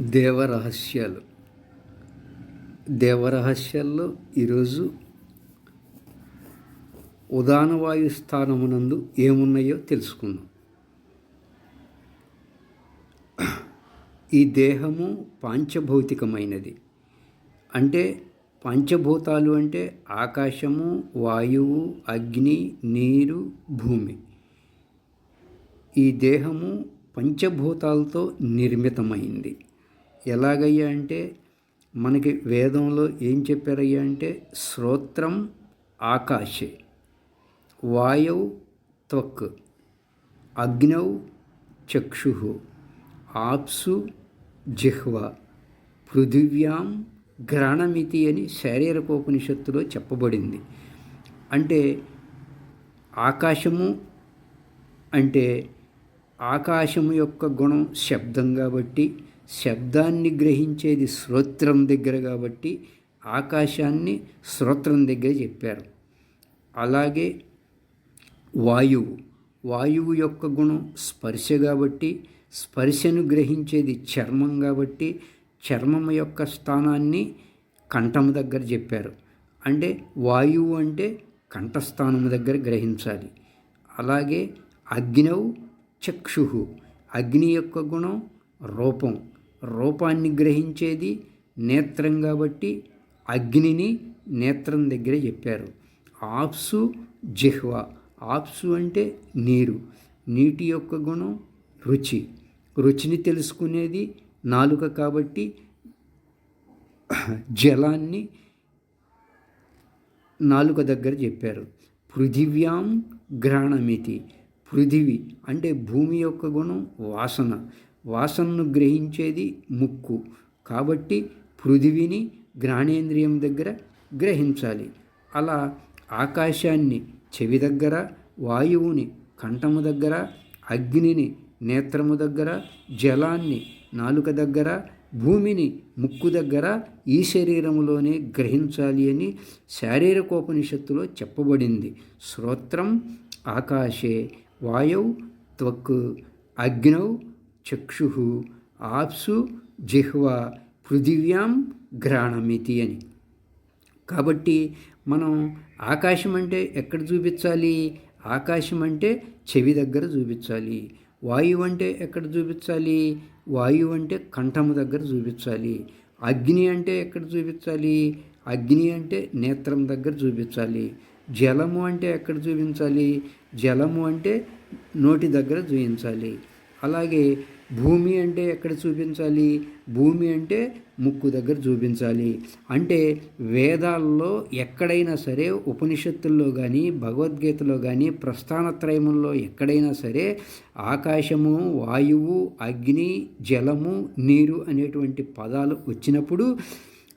దేవరహస్యాలు. దేవరహస్యాల్లో ఈరోజు ఉదానవాయు స్థానమునందు ఏమున్నాయో తెలుసుకుందాం. ఈ దేహము పాంచభౌతికమైనది. అంటే పంచభూతాలు అంటే ఆకాశము వాయువు అగ్ని నీరు భూమి. ఈ దేహము పంచభూతాలతో నిర్మితమైంది. ఎలాగయ్యా అంటే మనకి వేదంలో ఏం చెప్పారయ్యా అంటే శ్రోత్రం ఆకాశే వాయవు త్వక్ అగ్నౌ చక్షు ఆప్సు జిహ్వ పృథివ్యాం గ్రహణమితి అని శారీరకోపనిషత్తులో చెప్పబడింది. అంటే ఆకాశము అంటే ఆకాశము యొక్క గుణం శబ్దం కాబట్టి శబ్దాన్ని గ్రహించేది శ్రోత్రం దగ్గర కాబట్టి ఆకాశాన్ని శ్రోత్రం దగ్గర చెప్పారు. అలాగే వాయువు వాయువు యొక్క గుణం స్పర్శ కాబట్టి స్పర్శను గ్రహించేది చర్మం కాబట్టి చర్మం యొక్క స్థానాన్ని కంఠం దగ్గర చెప్పారు. అంటే వాయువు అంటే కంఠస్థానం దగ్గర గ్రహించాలి. అలాగే అగ్నవు చక్షు అగ్ని యొక్క గుణం రూపం. రూపాన్ని గ్రహించేది నేత్రం కాబట్టి అగ్నిని నేత్రం దగ్గర చెప్పారు. ఆప్సు జిహ్వ. ఆప్సు అంటే నీరు. నీటి యొక్క గుణం రుచి. రుచిని తెలుసుకునేది నాలుక కాబట్టి జలాన్ని నాలుక దగ్గర చెప్పారు. పృథివ్యాం గ్రహణమితి పృథివి అంటే భూమి యొక్క గుణం వాసన. వాసనను గ్రహించేది ముక్కు. కాబట్టి పృథివిని జ్ఞానేంద్రియం దగ్గర గ్రహించాలి. అలా ఆకాశాన్ని చెవి దగ్గర వాయువుని కంఠము దగ్గర అగ్నిని నేత్రము దగ్గర జలాన్ని నాలుక దగ్గర భూమిని ముక్కు దగ్గర ఈ శరీరములోనే గ్రహించాలి అని శారీరకోపనిషత్తులో చెప్పబడింది. శ్రోత్రం ఆకాశే వాయౌ త్వక్ అగ్నౌ చక్షు ఆప్సు జిహ్వ పృథివ్యాం ఘ్రాణమితి అని. కాబట్టి మనం ఆకాశం అంటే ఎక్కడ చూపించాలి? ఆకాశం అంటే చెవి దగ్గర చూపించాలి. వాయువు అంటే ఎక్కడ చూపించాలి? వాయువు అంటే కంఠము దగ్గర చూపించాలి. అగ్ని అంటే ఎక్కడ చూపించాలి? అగ్ని అంటే నేత్రం దగ్గర చూపించాలి. జలము అంటే ఎక్కడ చూపించాలి? జలము అంటే నోటి దగ్గర చూపించాలి. అలాగే భూమి అంటే ఎక్కడ చూపించాలి? భూమి అంటే ముక్కు దగ్గర చూపించాలి. అంటే వేదాల్లో ఎక్కడైనా సరే ఉపనిషత్తుల్లో కానీ భగవద్గీతలో కానీ ప్రస్థానత్రయముల్లో ఎక్కడైనా సరే ఆకాశము వాయువు అగ్ని జలము నీరు అనేటువంటి పదాలు వచ్చినప్పుడు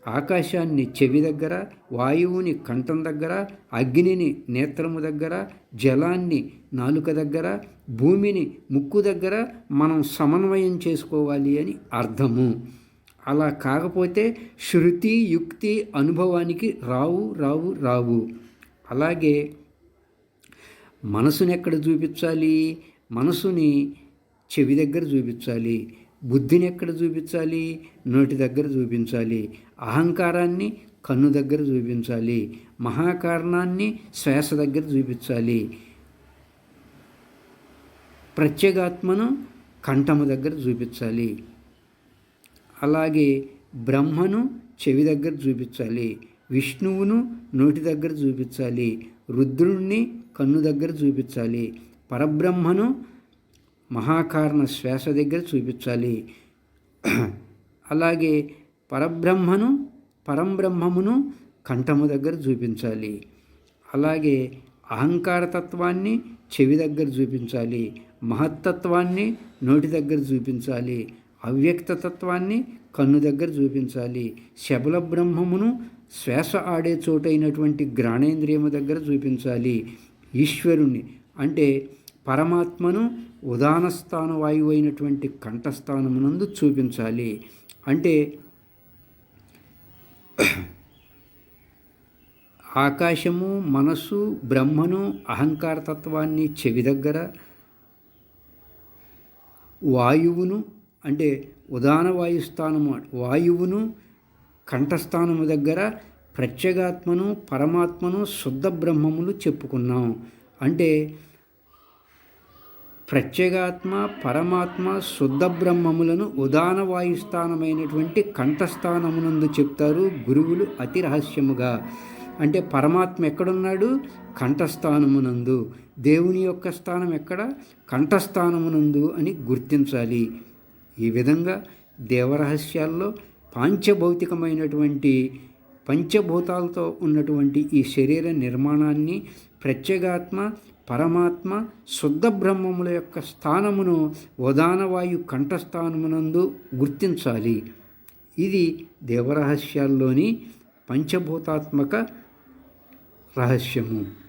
ఆకాశాన్ని చెవి దగ్గర వాయువుని కంఠం దగ్గర అగ్నిని నేత్రము దగ్గర జలాన్ని నాలుక దగ్గర భూమిని ముక్కు దగ్గర మనం సమన్వయం చేసుకోవాలి అని అర్థము. అలా కాకపోతే శృతి యుక్తి అనుభవానికి రావు రావు రావు. అలాగే మనసుని ఎక్కడ చూపించాలి? మనసుని చెవి దగ్గర చూపించాలి. బుద్ధిని ఎక్కడ చూపించాలి? నోటి దగ్గర చూపించాలి. అహంకారాన్ని కన్ను దగ్గర చూపించాలి. మహాకారణాన్ని శ్వాస దగ్గర చూపించాలి. ప్రత్యేగాత్మను కంఠము దగ్గర చూపించాలి. అలాగే బ్రహ్మను చెవి దగ్గర చూపించాలి. విష్ణువును నోటి దగ్గర చూపించాలి. రుద్రుణ్ణి కన్ను దగ్గర చూపించాలి. పరబ్రహ్మను మహాకారణ శ్వాస దగ్గర చూపించాలి. అలాగే పరబ్రహ్మను పరంబ్రహ్మమును కంఠము దగ్గర చూపించాలి. అలాగే అహంకారతత్వాన్ని చెవి దగ్గర చూపించాలి. మహత్తత్వాన్ని నోటి దగ్గర చూపించాలి. అవ్యక్తతత్వాన్ని కన్ను దగ్గర చూపించాలి. శబల బ్రహ్మమును శ్వాస ఆడే చోటైనటువంటి జ్ఞానేంద్రియము దగ్గర చూపించాలి. ఈశ్వరుణ్ణి అంటే పరమాత్మను ఉదానస్థాన వాయువు అయినటువంటి కంఠస్థానమునందు చూపించాలి. అంటే ఆకాశము మనస్సు బ్రహ్మను అహంకారతత్వాన్ని చెవి దగ్గర వాయువును అంటే ఉదాన వాయుస్థానము వాయువును కంఠస్థానము దగ్గర ప్రత్యేగాత్మను పరమాత్మను శుద్ధ బ్రహ్మములు చెప్పుకున్నాం. అంటే ప్రత్యేగాత్మ పరమాత్మ శుద్ధ బ్రహ్మములను ఉదాన వాయుస్థానమైనటువంటి కంఠస్థానమునందు చెప్తారు గురువులు అతి రహస్యముగా. అంటే పరమాత్మ ఎక్కడున్నాడు? కంఠస్థానమునందు. దేవుని యొక్క స్థానం ఎక్కడ? కంఠస్థానమునందు అని గుర్తించాలి. ఈ విధంగా దేవరహస్యాల్లో పాంచభౌతికమైనటువంటి పంచభూతాలతో ఉన్నటువంటి ఈ శరీర నిర్మాణాన్ని ప్రత్యేగాత్మ పరమాత్మ శుద్ధ బ్రహ్మముల యొక్క స్థానమును ఉదానవాయు కంఠస్థానమునందు గుర్తించాలి. ఇది దేవరహస్యాల్లోని పంచభూతాత్మక రహస్యము.